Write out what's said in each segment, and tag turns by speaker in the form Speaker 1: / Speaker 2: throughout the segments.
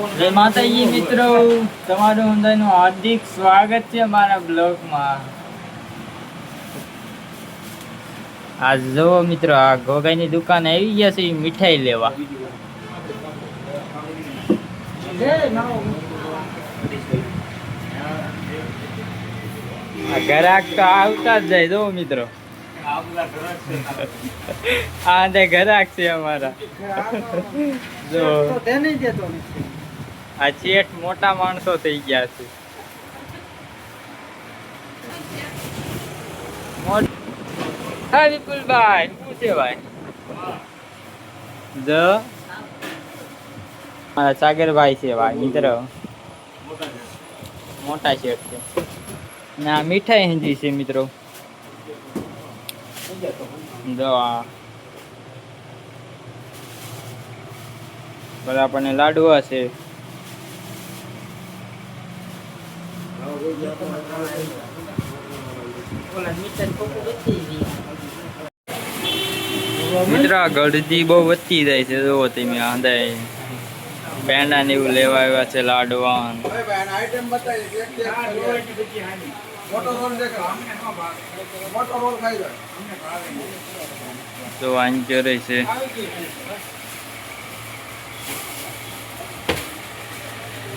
Speaker 1: જય માતાજી મિત્રો, તમારું અંદરનું હાર્દિક સ્વાગત છે મારા બ્લોગમાં. આ જુઓ મિત્રો, આ ગોગાઈની દુકાન આવી ગયા છે મીઠાઈ લેવા. આ ગ્રાહક તો આવતા જ જાય, જો મિત્રો. આ તે ગ્રાહક છે અમારા. જો આ ચેઠ મોટા માણસો થઈ ગયા છે. હા, વિપુલભાઈ, શું છે ભાઈ? જ. મારા સાગરભાઈ છે ભાઈ, મિત્ર. મોટા શેઠ છે. ના મીઠાઈ હિન્દી છે, મિત્રો. આ. બધા આપણને લાડવા છે. મિત્ર ગળદી બહુ વધતી જાય છે જો તમે આંદાય પેંડા ને એવું લેવા આવ્યા છે લાડવા
Speaker 2: તો
Speaker 1: જો આંચરે છે.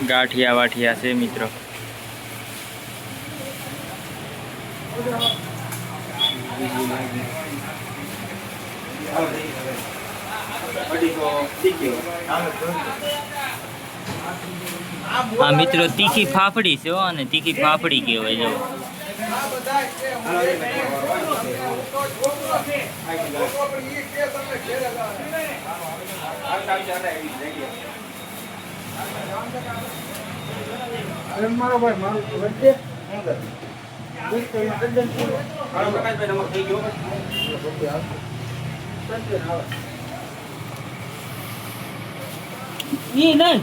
Speaker 1: ગાંઠિયા વાઠિયા છે, મિત્રો. આ મિત્રો તીખી ફાફડી છે અને તીખી ફાફડી કહેવાય જો.
Speaker 2: આ બધા છે? ઈ કે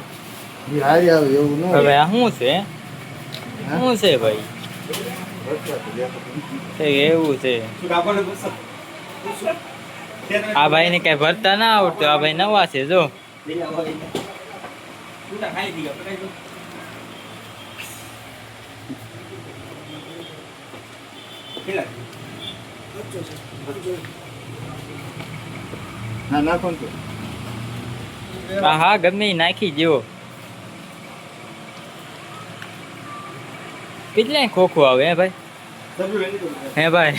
Speaker 2: તમને આવે એવું વચ્ચે
Speaker 1: હવે આ શું છે? શું છે ભાઈ? એવું છે? આ ભાઈ ને કઈ ભરતા ના આવડતું આ ભાઈ નવા છે જો.
Speaker 2: ના નાખો ને
Speaker 1: હા હા ગમે ઈ નાખી જેવો કેટલા ખોખું આવે હે ભાઈ હે ભાઈ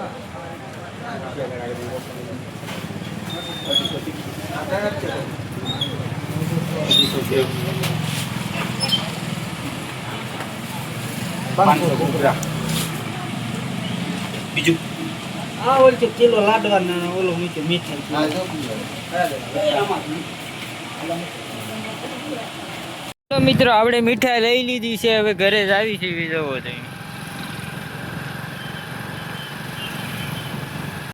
Speaker 1: આ
Speaker 3: ઓલ મીઠાઈ
Speaker 1: મિત્રો, આપણે મીઠાઈ લઈ લીધી છે, હવે ઘરે જ આવી છે જોવો તમે.